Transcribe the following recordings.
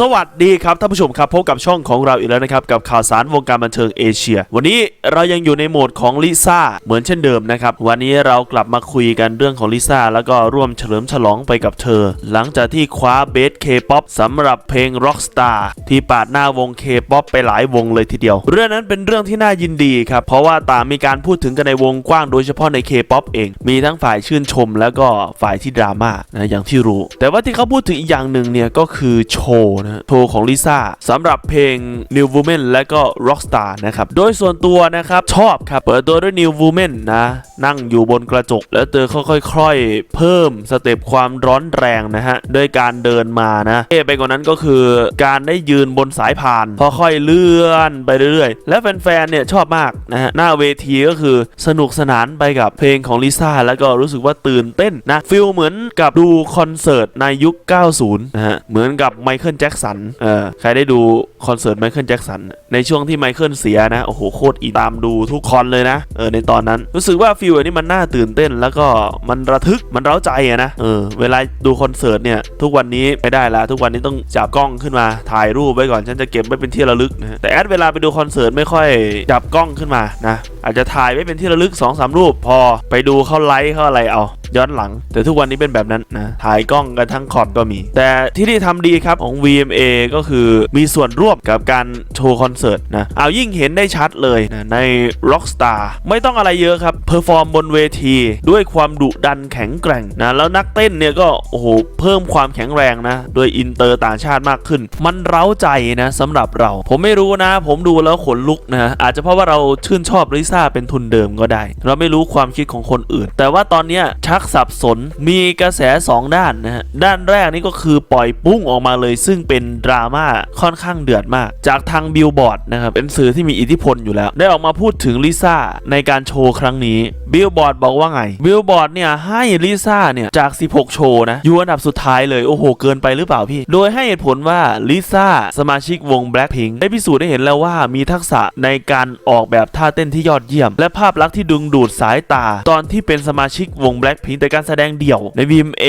สวัสดีครับท่านผู้ชมครับพบกับช่องของเราอีกแล้วนะครับ กับข่าวสารวงการบันเทิงเอเชีย วันนี้เรายังอยู่ในโหมดของลิซ่าเหมือนเช่นเดิมนะครับ วันนี้เรากลับมาคุยกันเรื่องของลิซ่าแล้วก็ร่วมเฉลิมฉลองไปกับเธอ หลังจากที่คว้าเบสเคป๊อปสำหรับเพลง Rockstar ที่ปาดหน้าวงเคป๊อปไปหลายวงเลยทีเดียว เรื่องนั้นเป็นเรื่องที่น่ายินดีครับเพราะว่าต่างมีการพูดถึงกันในวงกว้างโดยเฉพาะในเคป๊อปเองมีทั้งฝ่ายชื่นชม แล้วก็ฝ่ายที่ดราม่านะอย่างที่รู้ แต่ว่าที่เขาพูดถึงอีกอย่างหนึ่งเนี่ยก็คือโชว์นะโชว์ของลิซ่าสำหรับเพลง New Woman และก็ Rockstar นะครับ โดยส่วนตัวนะครับ ชอบครับ เปิดตัวด้วย New Woman นะ นั่งอยู่บนกระจก แล้วเธอค่อยๆ เพิ่มสเต็ปความร้อนแรงนะฮะ ด้วยการเดินมานะเท่ไปกว่านั้นก็คือการได้ยืนบนสายพานพอค่อยเลื่อนไปเรื่อยๆ และแฟนๆ เนี่ยชอบมากนะฮะ หน้าเวทีก็คือสนุกสนานไปกับเพลงของลิซ่าแล้วก็รู้สึกว่าตื่นเต้นนะฟิลเหมือนกับดูคอนเสิร์ตในยุค 90 นะฮะ เหมือนกับไมเคิลแจ็กสันเออใครได้ดูคอนเสิร์ตไมเคิลแจ็กสันในช่วงที่ไมเคิลเสียนะ โอ้โหโคตรอีตามดูทุกคอนเลยนะเออในตอนนั้นรู้สึกว่าฟิลอันนี้มันน่าตื่นเต้น แล้วก็มันระทึกมันเร้าใจอะนะเออเวลาดูคอนเสิร์ตเนี่ยทุกวันนี้ไม่ได้ละทุกวันนี้ต้องจับกล้องขึ้นมาถ่ายรูปไว้ก่อนฉันจะเก็บไว้เป็นที่ระลึกนะฮะแต่แอดเวลาไปดูคอนเสิร์ตไม่ค่อยจับกล้องขึ้นมานะ อาจจะถ่ายไว้เป็นที่ระลึก2อสรูปพอไปดูเขาไลค์เขาอะไรเอา ย้อนหลัง แต่ทุกวันนี้เป็นแบบนั้นนะถ่ายกล้องกันทั้งคอร์ดก็มี แต่ที่ที่ทำดีครับของ VMA ก็คือมีส่วนร่วมกับการโชว์คอนเสิร์ตนะเอายิ่งเห็นได้ชัดเลยนะใน Rockstar ไม่ต้องอะไรเยอะครับเพอร์ฟอร์มบนเวทีด้วยความดุดันแข็งแกร่งนะแล้วนักเต้นเนี่ยก็โอ้โหเพิ่มความแข็งแรงนะโดยอินเตอร์ต่างชาติมากขึ้น มันเร้าใจนะสำหรับเรา ผมไม่รู้นะ ผมดูแล้วขนลุกนะอาจจะเพราะว่าเราชื่นชอบลิซ่าเป็นทุนเดิมก็ได้ เราไม่รู้ความคิดของคนอื่น แต่ว่าตอนนี้ชักสับสนมีกระแส 2 ด้านนะฮะด้านแรกนี่ก็คือปล่อยปุ้งออกมาเลย ซึ่งเป็นดราม่าค่อนข้างเดือดมาก จากทางบิลบอร์ดนะครับเป็นสื่อที่มีอิทธิพลอยู่แล้ว ได้ออกมาพูดถึงลิซ่าในการโชว์ครั้งนี้บิลบอร์ดบอกว่าไงบิลบอร์ดเนี่ยให้ลิซ่าเนี่ยจาก 16 โชว์นะอยู่อันดับสุดท้ายเลยโอ้โหเกินไปหรือเปล่าพี่ โดยให้เหตุผลว่าลิซ่าสมาชิกวง Blackpink ได้พิสูจน์ได้เห็นแล้วว่ามีทักษะในการออกแบบท่าเต้นที่ยอดเยี่ยม และภาพลักษณ์ที่ดึงดูดสายตา ตอนที่เป็นสมาชิกวง Blackpink แต่การแสดงเดี่ยวใน VMA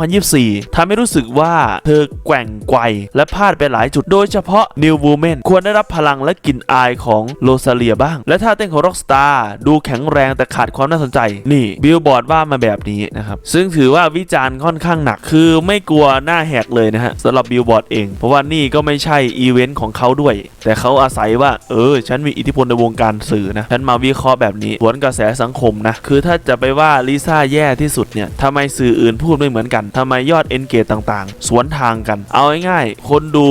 2024ทำให้รู้สึกว่าเธอแกว่งไกวและพลาดไปหลายจุดโดยเฉพาะ New Woman ควรได้รับพลังและกลิ่นอายของโรซาเลียบ้าง และท่าเต้นของ Rockstar ดูแข็งแรงแต่ขาดความน่าสนใจ นี่บิลบอร์ดว่ามาแบบนี้นะครับ ซึ่งถือว่าวิจารณ์ค่อนข้างหนัก คือไม่กลัวหน้าแหกเลยนะฮะสำหรับบิลบอร์ดเอง เพราะว่านี่ก็ไม่ใช่อีเวนต์ของเขาด้วย แต่เขาอาศัยว่า เออ ฉันมีอิทธิพลในวงการสื่อนะฉันมาวิเคราะห์แบบนี้สวนกระแสสังคมนะ คือถ้าจะไปว่าลิซ่าแย่ที่สุดเนี่ยทำไมสื่ออื่นพูดไม่เหมือนกันทำไมยอดเอนเกจต่างๆ สวนทางกัน เอาง่ายๆ คนดู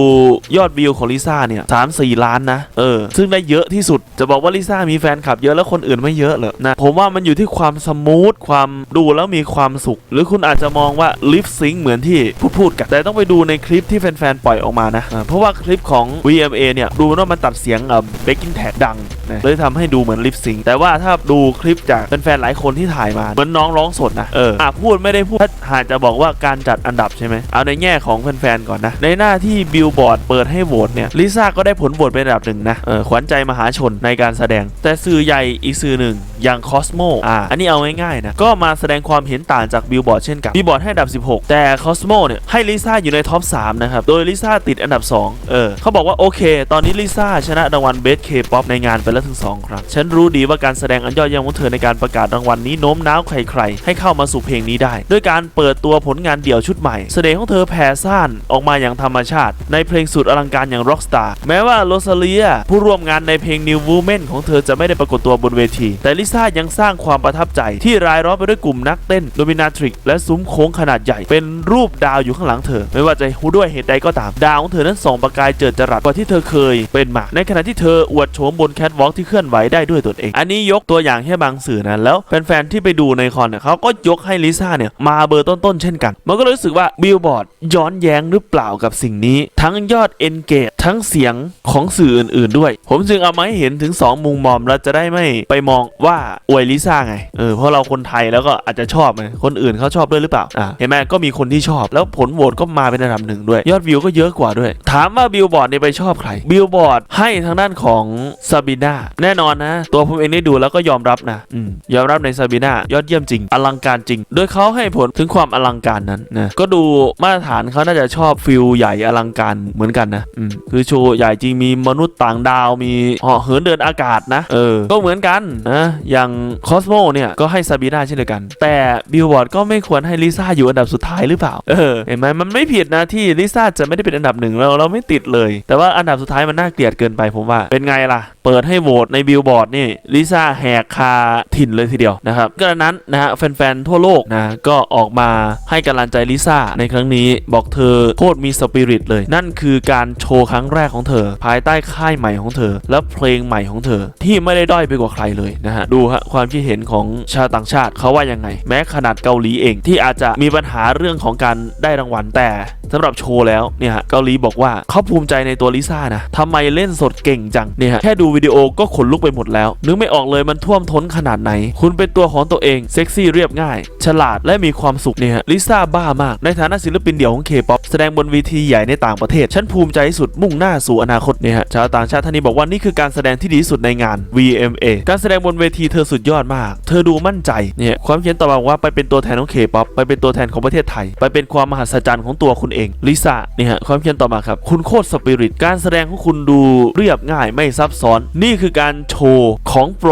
ยอดวิวของลิซ่าเนี่ยสามสี่ล้านนะ เออ ซึ่งได้เยอะที่สุด จะบอกว่าลิซ่ามีแฟนคลับเยอะแล้วคนอื่นไม่เยอะเหรอ นะ ผมว่ามันอยู่ที่ความสมูท ความดูแล้วมีความสุข หรือคุณอาจจะมองว่าลิฟซิงเหมือนที่พูดพูดกัน แต่ต้องไปดูในคลิปที่แฟนๆ ปล่อยออกมานะ เพราะว่าคลิปของ VMA เนี่ย ดูว่ามันตัดเสียงเอ่อเบกกิ้งแท็กดัง นะเลยทำให้ดูเหมือนลิฟซิงแต่ว่าถ้าดูคลิปจากแฟนๆหลายคนที่ถ่ายมาเหมือนน้องร้องสดนะเอออะพูดไม่ได้พูดถ้าหากจะบอกว่าการจัดอันดับใช่ไหมเอาในแง่ของแฟนๆก่อนนะในหน้าที่บิลบอร์ดเปิดให้โหวตเนี่ยลิซ่าก็ได้ผลโหวตเป็นอันดับหนึ่งนะเออขวัญใจมหาชนในการแสดง แต่สื่อใหญ่อีกสื่อหนึ่งอย่างคอสโมอ่าอันนี้เอาง่ายๆนะก็มาแสดงความเห็นต่างจากบิลบอร์ดเช่นกันบิลบอร์ดให้อันดับ 16 แต่คอสโมเนี่ยให้ลิซ่าอยู่ในท็อป3นะครับโดยลิซ่าติดอันดับ 2 เออเขาบอกว่าโอเค ตอนนี้ลิซ่าชนะรางวัลเบสเคป๊อปในงานไปแล้วถึง 2 ครั้ง ฉันรู้ดีว่าการแสดงอันยอดเยี่ยมของเธอในการประกาศรางวัลนี้โน้มน้าวใครๆ ให้เข้ามาสู่เพลงนี้ได้ ด้วยการเปิดตัวผลงานเดี่ยวชุดใหม่ เสน่ห์ของเธอแผ่ซ่านออกมาอย่างธรรมชาติ ในเพลงสุดอลังการอย่าง Rockstar แม้ว่าโรซาเลียผู้ร่วมงานในเพลง New Woman ของเธอจะไม่ได้ปรากฏตัวบนเวที แต่ลิซ่ายังสร้างความประทับใจที่รายล้อมไปด้วยกลุ่มนักเต้นโดมินาทริกและซุ้มโค้งขนาดใหญ่ เป็นรูปดาวอยู่ข้างหลังเธอ ไม่ว่าจะด้วยเหตุใดก็ตามดาวของเธอนั้นส่องประกายเจิดจรัสกว่าที่เธอเคยเป็นมาในขณะที่เธออวดโฉมบนแคทวอลกที่เคลื่อนไหวได้ด้วยตนเอง อันนี้ยกตัวอย่างแค่บางสื่อนะแล้วแฟนๆที่ไปดูในคอนเนี่ยเขาก็ยกให้ลิซ่าเนี่ยมาเบอร์ต้นๆเช่นกัน มันก็รู้สึกว่าบิลบอร์ดย้อนแย้งหรือเปล่ากับสิ่งนี้ ทั้งยอด engage ทั้งเสียงของสื่ออื่น ๆ ด้วย ผมจึงเอามาให้เห็นถึง 2 มุมมอมแล้วจะได้ไม่ไปมองว่าอวยลิซ่าไงเออเพราะเราคนไทยแล้วก็อาจจะชอบไงคนอื่นเขาชอบด้วยหรือเปล่าอ่าเห็นไหมก็มีคนที่ชอบ แล้วผลโหวตก็มาเป็นอันดับหนึ่งด้วย ยอดวิวก็เยอะกว่าด้วย ถามว่าบิลบอร์ดเนี่ยไปชอบใครบิลบอร์ดให้ทางด้านของซาบิน่าแน่นอนนะ ตัวผมเองได้ดูแล้วก็ยอมรับนะอืมยอมรับในซาบีนายอดเยี่ยมจริง อลังการจริง โดยเขาให้ผลถึงความอลังการนั้นนะก็ดูมาตรฐานเขาน่าจะชอบฟิลใหญ่อลังการเหมือนกันนะอืมคือโชว์ใหญ่จริงมีมนุษย์ต่างดาวมีเหาะเหินเดินอากาศนะเออก็เหมือนกันนะอย่างคอสโมเนี่ยก็ให้ซาบีนาเช่นเดียวกัน แต่บิลบอร์ดก็ไม่ควรให้ลิซ่าอยู่อันดับสุดท้ายหรือเปล่าเออเห็นไหมมันไม่ผิดนะที่ลิซ่าจะไม่ได้เป็นอันดับหนึ่งเราเราไม่ติดเลย แต่ว่าอันดับสุดท้ายมันน่าเกลียดเกินไปผมว่าเป็นไงล่ะเปิดให้โหวตในบิลบอร์ดนี่ลิซ่าแหกคาถิ่นเลยทีเดียวนะครับก็นั้นนะฮะแฟนๆ ทั่วโลกนะก็ออกมาให้กำลังใจลิซ่าในครั้งนี้บอกเธอโคตรมีสปิริตเลย นั่นคือการโชว์ครั้งแรกของเธอ ภายใต้ค่ายใหม่ของเธอ และเพลงใหม่ของเธอ ที่ไม่ได้ด้อยไปกว่าใครเลยนะฮะดูฮะความคิดเห็นของชาวต่างชาติเขาว่ายังไง แม้ขนาดเกาหลีเองที่อาจจะมีปัญหาเรื่องของการได้รางวัลแต่สำหรับโชว์แล้วเนี่ยฮะเกาหลีบอกว่าเขาภูมิใจในตัวลิซ่านะทำไมเล่นสดเก่งจังเนี่ยฮะแค่ดูวิดีโอก็ขนลุกไปหมดแล้ว นึกไม่ออกเลยมันท่วมท้นขนาดไหน คุณเป็นตัวของตัวเองเซ็กซี่เรียบง่าย ฉลาดและมีความสุขเนี่ยลิซ่าบ้ามาก ในฐานะศิลปินเดี่ยวของเคป๊อปแสดงบนเวทีใหญ่ในต่างประเทศ ฉันภูมิใจที่สุดมุ่งหน้าสู่อนาคตเนี่ยฮะชาวต่างชาติท่านนี้บอกว่านี่คือการแสดงที่ดีที่สุดในงาน VMA การแสดงบนเวทีเธอสุดยอดมาก เธอดูมั่นใจเนี่ยความเขียนต่อมาว่าไปเป็นตัวแทนของเคป๊อปไปเป็นตัวแทนของประเทศไทย ไปเป็นความมหัศจรรย์ของตัวคุณเองลิซ่าเนี่ยฮะความเขียนต่อมาครับคุณโคตรสปิริตการแสดงของคุณดูเรียบง่ายไม่ซับซ้อนนี่คือการโชว์ของโปร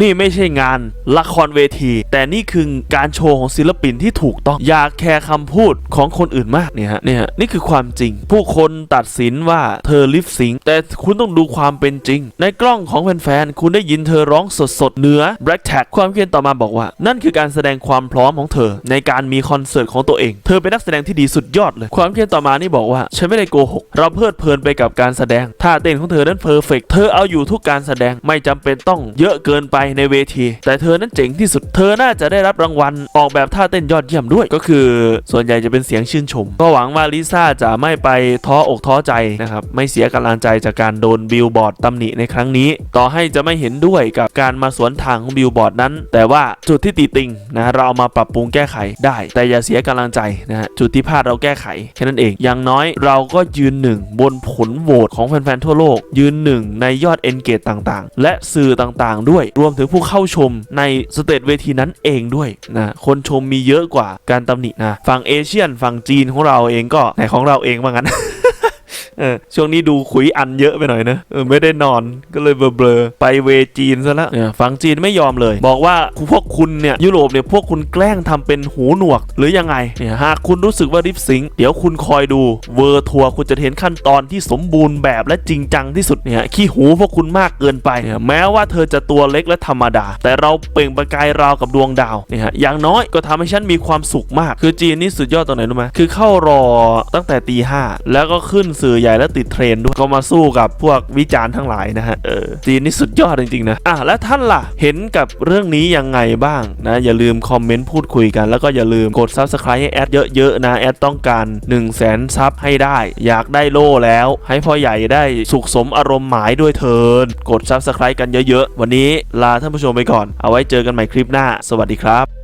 นี่ไม่ใช่งานละครเวที แต่นี่คือการโชว์ของศิลปินที่ถูกต้องอย่าแคร์คำพูดของคนอื่นมากเนี่ยฮะเนี่ยฮะนี่คือความจริง ผู้คนตัดสินว่าเธอลิฟซิงแต่คุณต้องดูความเป็นจริง ในกล้องของแฟนๆคุณได้ยินเธอร้องสดๆเหนือ Black Tag ความเขียนต่อมาบอกว่า นั่นคือการแสดงความพร้อมของเธอ ในการมีคอนเสิร์ตของตัวเอง เธอเป็นนักแสดงที่ดีสุดยอดเลย ความเขียนต่อมานี่บอกว่าฉันไม่ได้โกหกเราเพลิดเพลินไปกับการแสดงท่าเต้นของเธอนั้นเพอร์เฟกเธอเอาอยู่ทุกการแสดงไม่จำเป็นต้องเยอะเกินไปในเวที แต่เธอนั้นเจ๋งที่สุดเธอน่าจะได้รับรางวัลออกแบบท่าเต้นยอดเยี่ยมด้วยก็คือ ส่วนใหญ่จะเป็นเสียงชื่นชม ก็หวังว่าลิซ่าจะไม่ไปท้ออกท้อใจนะครับไม่เสียกำลังใจจากการโดนบิลบอร์ดตำหนิในครั้งนี้ ต่อให้จะไม่เห็นด้วยกับการมาสวนทางของบิลบอร์ดนั้น แต่ว่าจุดที่ติติงนะเราเอามาปรับปรุงแก้ไขได้ แต่อย่าเสียกำลังใจนะฮะจุดที่พลาดเราแก้ไขแค่นั้นเองอย่างน้อยเราก็ยืนหนึ่งบนผลโหวตของแฟนๆทั่วโลก ยืนหนึ่งในยอดเอนเกตต่างๆ และสื่อต่างๆ ด้วยรวมถึงผู้เข้าชมในสเตจเวทีนั้นเองด้วยนะคนชมมีเยอะกว่าการตำหนินะฝั่งเอเชียนฝั่งจีนของเราเองก็ในของเราเองว่างั้น เออช่วงนี้ดูขุยอันเยอะไปหน่อยนะเออไม่ได้นอนก็เลยเบลอๆไปเวจีนซะแล้วเนี่ยฝั่งจีนไม่ยอมเลย บอกว่าพวกคุณเนี่ยยุโรปเนี่ยพวกคุณแกล้งทำเป็นหูหนวก หรือยังไงเนี่ยหากคุณรู้สึกว่าริฟซิงค์เดี๋ยวคุณคอยดูเวอร์ทัวร์คุณจะเห็นขั้นตอนที่สมบูรณ์แบบและจริงจังที่สุดเนี่ยขี้หูพวกคุณมากเกินไปเนี่ยแม้ว่าเธอจะตัวเล็กและธรรมดา แต่เราเปล่งประกายราวกับดวงดาวเนี่ยฮะอย่างน้อยก็ทำให้ฉันมีความสุขมาก คือจีนนี่สุดยอดตรงไหนรู้ไหมคือเข้ารอตั้งแต่ตีห้าแล้วก็ขึ้นสื่อใหญ่และติดเทรนด์ด้วยก็มาสู้กับพวกวิจารณ์ทั้งหลายนะฮะเออจีนนี่สุดยอดจริงๆนะอะแล้วท่านล่ะเห็นกับเรื่องนี้ยังไงบ้างนะ อย่าลืมคอมเมนต์พูดคุยกัน แล้วก็อย่าลืมกด Subscribe ให้แอดเยอะๆนะแอดต้องการ 1 0 0 0 0แสนซับให้ได้ อยากได้โล่แล้ว ให้พ่อใหญ่ได้สุขสมอารมณ์หมายด้วยเถินกด Subscribe กันเยอะๆ วันนี้ลาท่านผู้ชมไปก่อน เอาไว้เจอกันใหม่คลิปหน้า สวัสดีครับ